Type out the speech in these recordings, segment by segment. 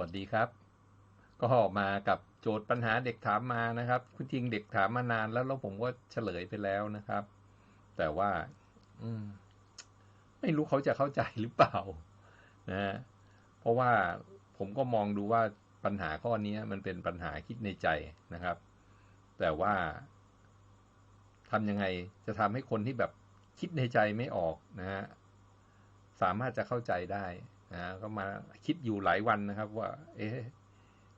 วัสดีครับ ก็มากับโจทย์ปัญหาเด็กถามมานะครับคุณจริงเด็กถามมานานแล้วแล้วผมก็เฉลยไปแล้วนะครับ แต่ว่า อืม ไม่รู้เขาจะเข้าใจหรือเปล่า นะ เพราะว่าผมก็มองดูว่าปัญหาข้อนี้มันเป็นปัญหาคิดในใจนะครับ แต่ว่าทำยังไงจะทำให้คนที่แบบคิดในใจไม่ออกนะฮะสามารถจะเข้าใจได้ นะก็มาคิดอยู่หลายวันนะครับว่า เอ๊ะ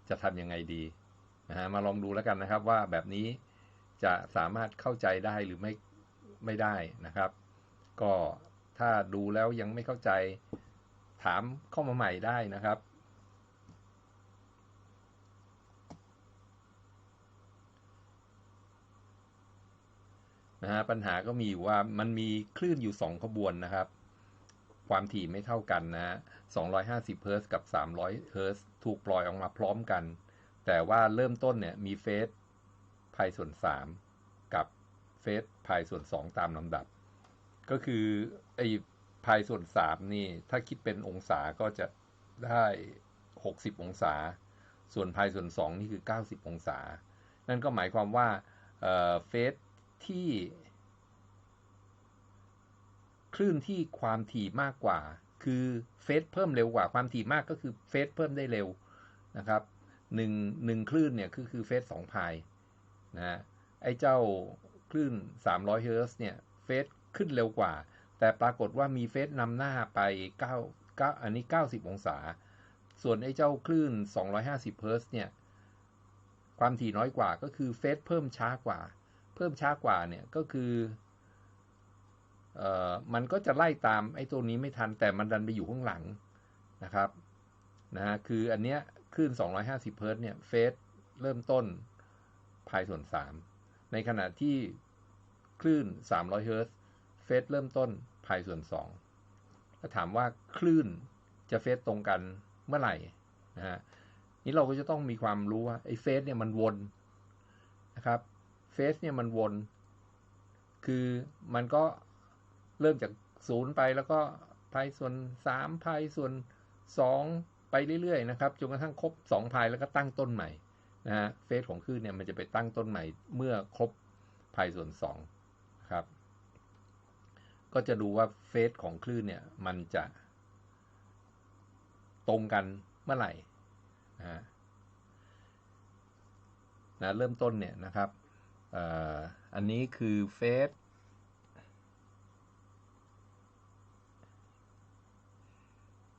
จะทำยังไงดีนะฮะมาลองดูแล้วกันนะครับว่าแบบนี้จะสามารถเข้าใจได้หรือไม่ไม่ได้นะครับ ก็ถ้าดูแล้วยังไม่เข้าใจถามเข้ามาใหม่ได้นะครับ นะฮะปัญหาก็มีว่ามันมีคลื่นอยู่2ขบวนนะครับ ความถี่ไม่เท่ากันนะ 250 เฮิร์ตกับ 300 เฮิร์ตถูกปล่อยออกมาพร้อมกัน แต่ว่าเริ่มต้นเนี่ยมีเฟสพายส่วน 3 กับเฟสพายส่วน 2 ตามลำดับ ก็คือไอ้พายส่วน 3 นี่ ถ้าคิดเป็นองศาก็จะได้ 60 องศา ส่วนพายส่วน 2 นี่คือ 90 องศา นั่นก็หมายความว่าเฟสที่ คลื่นที่ความถี่มากกว่า คือเฟสเพิ่มเร็วกว่าความถี่มากก็คือเฟสเพิ่มได้เร็วนะครับหนึ่งหนึ่งคลื่นเนี่ยคือคือเฟสสองพายนะไอ้เจ้าคลื่น 300 เฮิร์ตเนี่ยเฟสขึ้นเร็วกว่า แต่ปรากฏว่ามีเฟสนำหน้าไป9 9อันนี้ 90 องศา ส่วนไอ้เจ้าคลื่น 250 เฮิร์ตเนี่ยความถี่น้อยกว่าก็คือเฟสเพิ่มช้ากว่า เพิ่มช้ากว่าเนี่ยก็คือ เอ่อมันก็จะไล่ตามไอ้ตัวนี้ไม่ทันแต่มันดันไปอยู่ข้างหลังนะครับนะฮะคืออันเนี้ยคลื่น 250 เฮิร์ตเนี่ยเฟสเริ่มต้นพายส่วน 3 ในขณะที่คลื่น 300 เฮิร์ตเฟสเริ่มต้นพายส่วน2ถ้าถามว่าคลื่นจะเฟสตรงกันเมื่อไหร่นะฮะนี้เราก็จะต้องมีความรู้ว่าไอ้เฟสเนี่ยมันวนนะครับเฟสเนี่ยมันวน คือมันก็ เริ่มจากศูนย์ไปแล้วก็พายส่วนสามพายส่วนสองไปเรื่อยๆนะครับจนกระทั่งครบสองพายแล้วก็ตั้งต้นใหม่นะฮะเฟสของคลื่นเนี่ยมันจะไปตั้งต้นใหม่เมื่อครบพายส่วนสองครับ ก็จะดูว่าเฟสของคลื่นเนี่ยมันจะตรงกันเมื่อไหร่นะนะเริ่มต้นเนี่ยนะครับอันนี้คือเฟส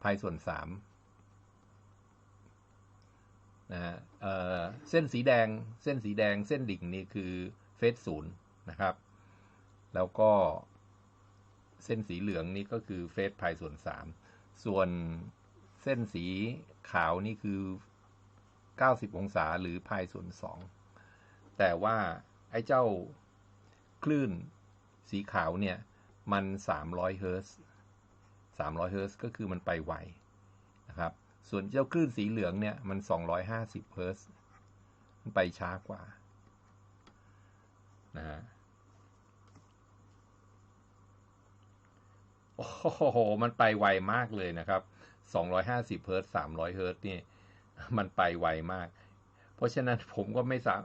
พายส่วนสามนะฮะเส้นสีแดงเส้นสีแดงเส้นดิ่งนี่คือเฟสศูนย์นะครับ แล้วก็เส้นสีเหลืองนี่ก็คือเฟสพายส่วนสามส่วนเส้นสีขาวนี่คือ 90 องศาหรือพายส่วนสองแต่ว่าไอ้เจ้าคลื่นสีขาวเนี่ย มัน 300 เฮิร์ต 300เฮิร์ตก็คือมันไปไวนะครับ ส่วนเจ้าคลื่นสีเหลืองเนี่ยมัน 250เฮิร์ตมันไปช้ากว่านะฮะโอ้โห มันไปไวมากเลยนะครับ 250เฮิร์ต300เฮิร์ตนี่มันไปไวมาก เพราะฉะนั้นผมก็ไม่สาม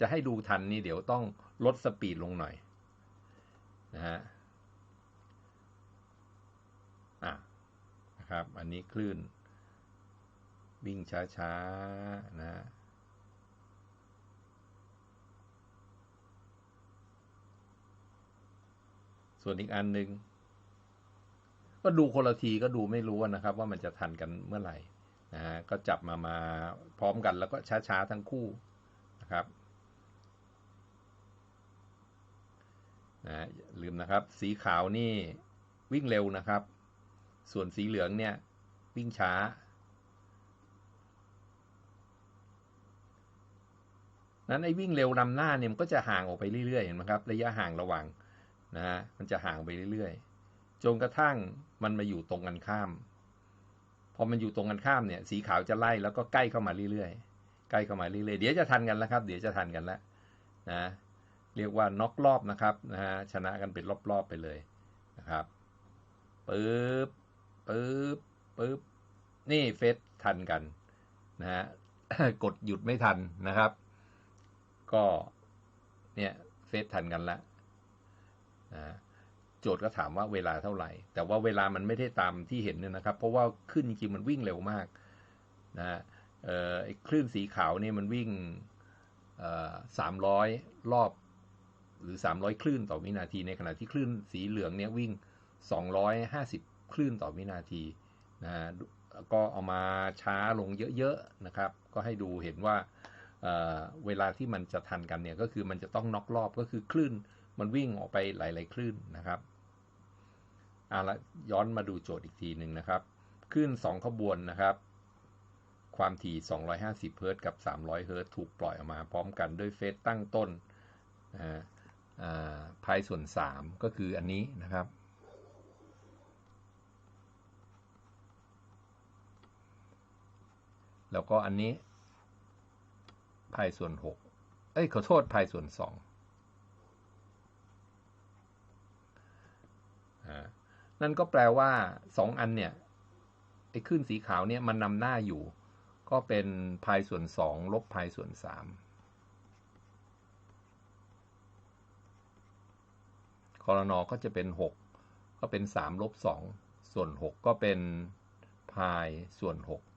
จะให้ดูทันนี่เดี๋ยวต้องลดสปีดลงหน่อยนะฮะ นะครับ อันนี้คลื่น วิ่งช้าๆ นะส่วนอีกอันหนึ่งก็ดูคนละทีก็ดูไม่รู้นะครับ ว่ามันจะทันกันเมื่อไหร่นะฮะก็จับมามาพร้อมกันแล้วก็ช้าๆทั้งคู่นะครับนะลืมนะครับ สีขาวนี่วิ่งเร็วนะครับ ส่วนสีเหลืองเนี่ย วิ่งช้า นั้นไอ้วิ่งเร็วนำหน้าเนี่ยมันก็จะห่างออกไปเรื่อยๆเห็นไหมครับ ระยะห่างระหว่างนะฮะมันจะห่างไปเรื่อยๆจนกระทั่งมันมาอยู่ตรงกันข้าม พอมันอยู่ตรงกันข้ามเนี่ย สีขาวจะไล่แล้วก็ใกล้เข้ามาเรื่อยๆใกล้เข้ามาเรื่อยๆเดี๋ยวจะทันกันแล้วครับ เดี๋ยวจะทันกันแล้วนะเรียกว่าน็อกรอบนะครับนะฮะชนะกันเป็นรอบๆไปเลยนะครับปึ๊บ ปึ๊บปึ๊บนี่เฟสทันกันนะฮะกดหยุดไม่ทันนะครับ ก็เนี่ยเฟซทันกันละนะโจทย์ก็ถามว่าเวลาเท่าไหร่ แต่ว่าเวลามันไม่ได้ตามที่เห็นเนี่ยนะครับ เพราะว่าขึ้นจริงๆมันวิ่งเร็วมากนะฮะเอ่อไอ้คลื่นสีขาวเนี่ยมันวิ่งสามร้อยรอบหรือ 300 คลื่นต่อวินาทีในขณะที่คลื่นสีเหลืองเนี่ยวิ่ง 250 คลื่นต่อวินาทีนะก็เอามาช้าลงเยอะๆนะครับ ก็ให้ดูเห็นว่าเเวลาที่มันจะทันกันเนี่ยก็คือมันจะต้องน็อกรอบก็คือคลื่น มันวิ่งออกไปหลาย ๆ คลื่นนะครับเอาละย้อนมาดูโจทย์อีกทีหนึ่งนะครับคลื่น2ขบวนนะครับ ความถี่ 250 เฮิร์ตกับ 300 เฮิร์ตถูกปล่อยออกมาพร้อมกันด้วยเฟสตั้งต้นนะพายส่วน 3 ก็คืออันนี้นะครับ แล้วก็อันนี้พายส่วน 6 เอ้ยขอโทษพายส่วน2นั่นก็แปลว่า 2 อันเนี่ยไอ้ขึ้นสีขาวเนี่ยมันนำหน้าอยู่ ก็เป็นพายส่วน 2 ลบพายส่วน 3 คอรนอก็จะเป็น 6 ก็เป็น 3 ลบ 2 ส่วน 6 ก็เป็นพายส่วน 6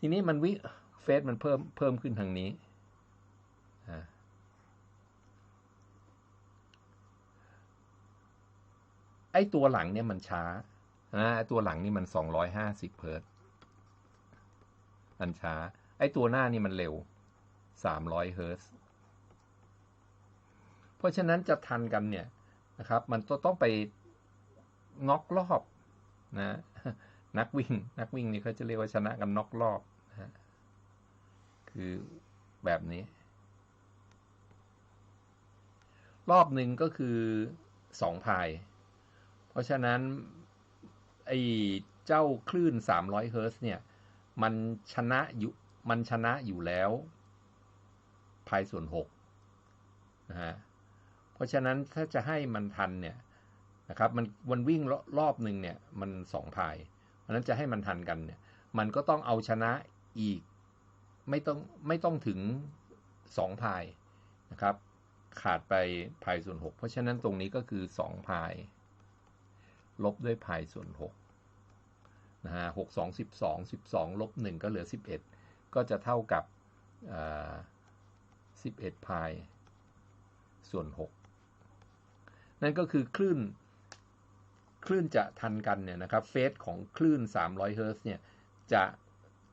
ทีนี้มันวิเฟสมันเพิ่มเพิ่มขึ้นทางนี้ไอตัวหลังเนี่ยมันช้านะตัวหลังนี่มัน 250เฮิร์ตมันช้า ไอตัวหน้านี่มันเร็ว 300เฮิร์ตเพราะฉะนั้นจะทันกันเนี่ยนะครับ มันต้องไปน็อกรอบนะ นักวิ่ง นักวิ่งนี่เขาจะเรียกว่าชนะกันน็อกรอบนะคือแบบนี้ รอบหนึ่งก็คือสองพาย เพราะฉะนั้นไอ้เจ้าคลื่น 300 เฮิร์ตซ์เนี่ย มันชนะอยู่มันชนะอยู่แล้วพายส่วน6นะฮะเพราะฉะนั้นถ้าจะให้มันทันเนี่ยนะครับมันวันวิ่งรอบหนึ่งเนี่ย มันสองพาย ราะนั้นจะให้มันทันกันเนี่ย มันก็ต้องเอาชนะอีกไม่ต้องไม่ต้องถึงสองพายนะครับ ขาดไปพายส่วน6เพราะฉะนั้นตรงนี้ก็คือ2พาย ลบด้วยพายส่วน6นะฮะหกสองสิบสองสิบสองลบหนึ่งก็เหลือ11ก็จะเท่ากับสิบเอ็ดพายส่วน6นั่นก็คือคลื่น คลื่นจะทันกันเนี่ยนะครับเฟสของคลื่น 300 เฮิร์ตซ์เนี่ยจะ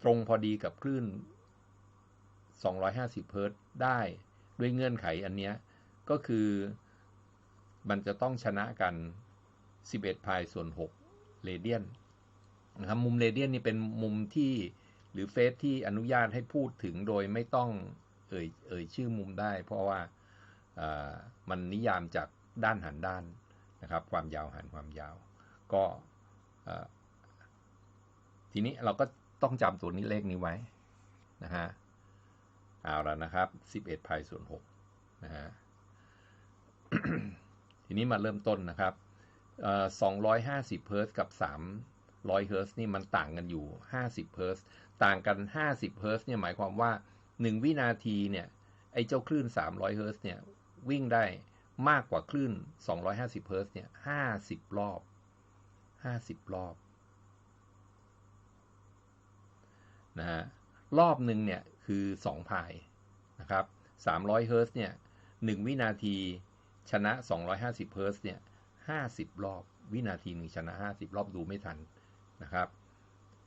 ตรงพอดีกับคลื่น 250 เฮิร์ตซ์ได้ด้วยเงื่อนไขอันนี้ก็คือมันจะต้องชนะกัน 11พายส่วน6เรเดียนนะครับมุมเรเดียนนี่เป็นมุมที่หรือเฟสที่อนุญาตให้พูดถึงโดยไม่ต้องเอ่ยเอ่ยชื่อมุมได้ เพราะว่ามันนิยามจากด้านหันด้าน นะครับ ความยาวหันความยาว ก็ทีนี้เราก็ต้องจำตัวนี้เลขนี้ไว้นะฮะเอาแล้วนะครับ11พายส่วน6นะฮะทีนี้มาเริ่มต้นนะครับ250เฮิร์ตกับ 300เฮิร์ตนี่มันต่างกันอยู่ 50เฮิร์ตต่างกัน 50เฮิร์ตเนี่ยหมายความว่า 1 วินาทีเนี่ยไอ้เจ้าคลื่น 300เฮิร์ตเนี่ยวิ่งได้ มากกว่าคลื่น 250เฮิร์ตซ์เนี่ย 50 รอบ 50 รอบนะฮะรอบหนึ่งเนี่ย คือ 2 พายนะครับ 300เฮิร์ตซ์เนี่ย 1 วินาทีชนะ 250เฮิร์ตซ์เนี่ย 50 รอบ วินาทีหนึ่งชนะ 50 รอบดูไม่ทันนะครับ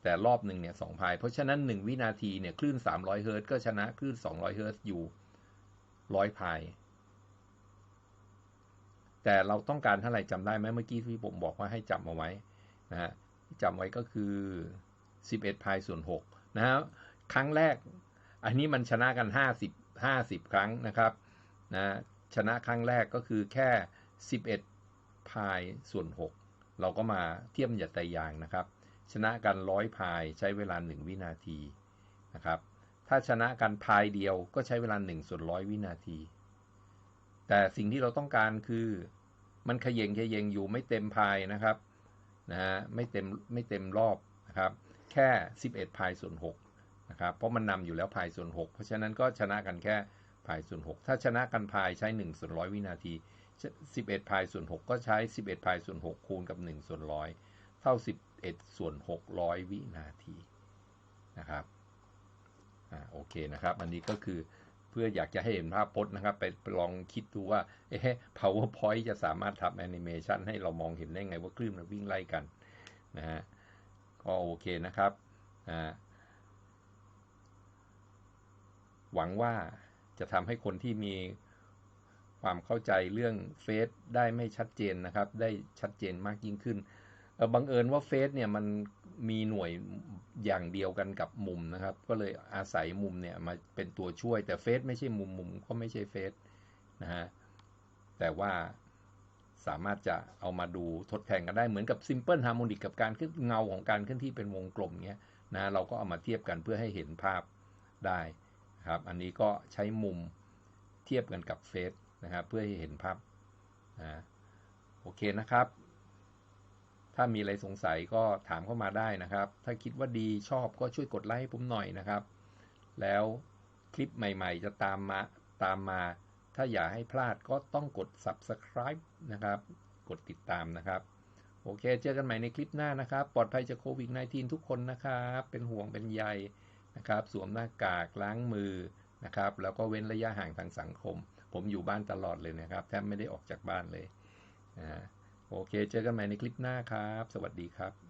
แต่รอบหนึ่งเนี่ยสองพาย เพราะฉะนั้น 1 วินาทีเนี่ยคลื่น 300 เฮิร์ตก็ชนะคลื่น 200 เฮิร์ตอยู่ 100 พาย แต่เราต้องการเท่าไหร่จำได้ไหมเมื่อกี้ที่ผมบอกว่าให้จำเอาไว้นะฮะจำไว้ก็คือ 11พายส่วน6นะฮะครั้งแรก อันนี้มันชนะกัน 50 50 ครั้งนะครับนะชนะครั้งแรกก็คือแค่ 11พายส่วน 6 เราก็มาเทียมหยัดไตยางนะครับ ชนะกันร้อยพายใช้เวลา 1 วินาทีนะครับ ถ้าชนะกันพายเดียวก็ใช้เวลา1ส่วนร้อยวินาที แต่สิ่งที่เราต้องการคือมันขยงขยงอยู่ไม่เต็มพายนะครับนะฮะไม่เต็มไม่เต็มรอบนะครับแค่ 11พายส่วน6นะครับเพราะมันนำอยู่แล้วพายส่วน 6 เพราะฉะนั้นก็ชนะกันแค่พายส่วน 6 ถ้าชนะกันพายใช้1ส่วนร้อยวินาที 11พายส่วน 6 ก็ใช้ 11พายส่วน 6 คูณกับ1ส่วนร้อยเท่า 11ส่วน600 วินาทีนะครับอ่าโอเคนะครับ อันนี้ก็คือ เพื่ออยากจะให้เห็นภาพพจน์นะครับ ไปลองคิดดูว่า เอ๊ะ powerpoint จะสามารถทำแอนิเมชันให้เรามองเห็นได้ไงว่าคลื่นมันวิ่งไล่กันนะฮะก็โอเคนะครับอ่าหวังว่าจะทำให้คนที่มีความเข้าใจเรื่องเฟสได้ไม่ชัดเจนนะครับ ได้ชัดเจนมากยิ่งขึ้น บังเอิญว่าเฟสเนี่ยมันมีหน่วยอย่างเดียวกันกับมุมนะครับ ก็เลยอาศัยมุมเนี่ยมาเป็นตัวช่วยแต่เฟสไม่ใช่มุมมุมก็ไม่ใช่เฟสนะฮะแต่ว่าสามารถจะเอามาดูทดแทนกันได้เหมือนกับ Simple Harmonic กับการขึ้นเงาของการขึ้นที่เป็นวงกลมเงี้ยนะเราก็เอามาเทียบกันเพื่อให้เห็นภาพได้ครับอันนี้ก็ใช้มุมเทียบกันกับเฟสนะครับเพื่อให้เห็นภาพนะโอเคนะครับ ถ้ามีอะไรสงสัยก็ถามเข้ามาได้นะครับ ถ้าคิดว่าดีชอบก็ช่วยกดไลค์ให้ผมหน่อยนะครับ แล้วคลิปใหม่ๆ จะตามมาตามมา ถ้าอยากให้พลาดก็ต้องกด subscribe นะครับ กดติดตามนะครับ โอเค เจอกันใหม่ในคลิปหน้านะครับ ปลอดภัยจากโควิด -19 ทุกคนนะครับ เป็นห่วงเป็นใยนะครับ สวมหน้ากากล้างมือนะครับ แล้วก็เว้นระยะห่างทางสังคม ผมอยู่บ้านตลอดเลยนะครับ แทบไม่ได้ออกจากบ้านเลยนะ โอเค เจอกันใหม่ในคลิปหน้าครับ สวัสดีครับ